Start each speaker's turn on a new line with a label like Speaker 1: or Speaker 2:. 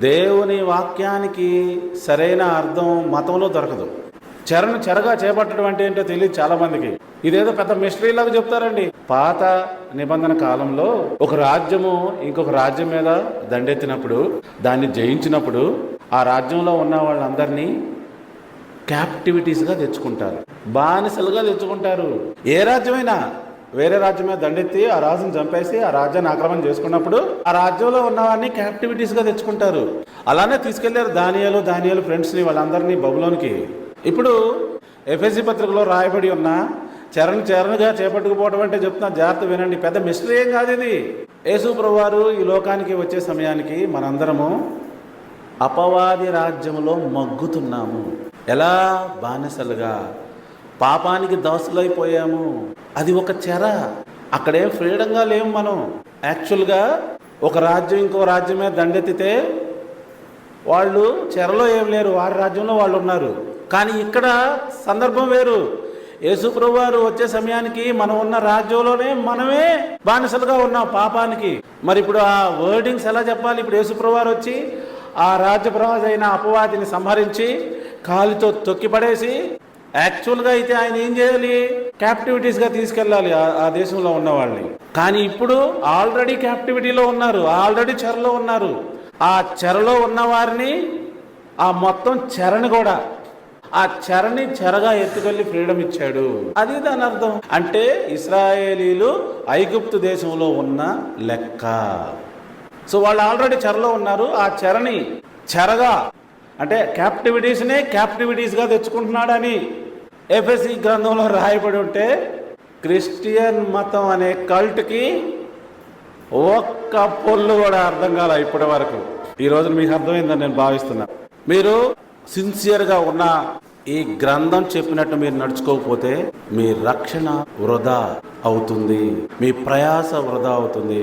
Speaker 1: దేవుని వాక్యానికి సరైన అర్థం మతంలో దొరకదు. చెరను చెరగా చేపట్టడం అంటే ఏంటో తెలియదు చాలా మందికి ఇదేదో పెద్ద మిస్టరీ లాగా చెప్తారండి. పాత నిబంధన కాలంలో ఒక రాజ్యము ఇంకొక రాజ్యం మీద దండెత్తినప్పుడు దాన్ని జయించినప్పుడు ఆ రాజ్యంలో ఉన్న వాళ్ళందరినీ క్యాప్టివిటీస్గా తెచ్చుకుంటారు. బానిసలుగా తెచ్చుకుంటారు. ఏ రాజ్యమైనా వేరే రాజ్యం మీద దండెత్తి ఆ రాజుని చంపేసి ఆ రాజ్యాన్ని ఆక్రమణ చేసుకున్నప్పుడు ఆ రాజ్యంలో ఉన్నవారిని క్యాప్టివిటీస్గా తెచ్చుకుంటారు. అలానే తీసుకెళ్ళారు దానియాలు దానియాలు ఫ్రెండ్స్ని వాళ్ళందరినీ బబులోనికి. ఇప్పుడు ఎఫ్ఎస్సి పత్రికలో రాయబడి ఉన్న చరణ్ చరణ్గా చేపట్టుకుపోవడం అంటే చెప్తున్నా జాగ్రత్త వినండి. పెద్ద మిస్టరీ ఏం కాదు ఇది. యేసుప్రభువారు ఈ లోకానికి వచ్చే సమయానికి మనందరము అపవాది రాజ్యములో మగ్గుతున్నాము. ఎలా? బానిసలుగా. పాపానికి దాసులైపోయాము. అది ఒక చెర. అక్కడేం ఫ్రీడంగా లేము మనం. యాక్చువల్గా ఒక రాజ్యం ఇంకో రాజ్యం మీద దండెత్తితే వాళ్ళు చెరలో ఏం లేరు. వారి రాజ్యంలో వాళ్ళు ఉన్నారు. కానీ ఇక్కడ సందర్భం వేరు. యేసుప్రభు వారు వచ్చే సమయానికి మనం ఉన్న రాజ్యంలోనే మనమే బానిసలుగా ఉన్నాం పాపానికి. మరి ఇప్పుడు ఆ వర్డింగ్స్ ఎలా చెప్పాలి? ఇప్పుడు యేసుప్రభు వారు వచ్చి ఆ రాజ్యప్రవాది అయిన అపవాదిని సంహరించి కాలితో తొక్కిపడేసి యాక్చువల్గా అయితే ఆయన ఏం చేయాలి? క్యాప్టివిటీస్గా తీసుకెళ్ళాలి ఆ- దేశంలో ఉన్న వాళ్ళని. కానీ ఇప్పుడు ఆల్రెడీ క్యాప్టివిటీలో ఉన్నారు ఆల్రెడీ చెరలో ఉన్నారు. ఆ చెరలో ఉన్న వారిని ఆ మొత్తం చెరని కూడా ఆ చెరని చెరగా ఎత్తుకెళ్ళి ఫ్రీడమ్ ఇచ్చాడు. అది దాని అర్థం అంటే ఇస్రాయేలీలు ఐగుప్తు దేశంలో ఉన్న లెక్క. సో వాళ్ళు ఆల్రెడీ చెరలో ఉన్నారు ఆ చెరని చెరగా అంటే క్యాప్టివిటీస్నే క్యాప్టివిటీస్గా తెచ్చుకుంటున్నాడని. ఎఫ్ఎస్సి గ్రంథంలో రాయబడి ఉంటే క్రిస్టియన్ మతం అనే కల్ట్కి ఒక్క పొల్లు కూడా అర్థం కాల ఇప్పటి వరకు. ఈ రోజున మీకు అర్థమైందని నేను భావిస్తున్నా. మీరు సిన్సియర్గా ఉన్న ఈ గ్రంథం చెప్పినట్టు మీరు నడుచుకోకపోతే మీ రక్షణ వృధా అవుతుంది. మీ ప్రయాస వృధా అవుతుంది.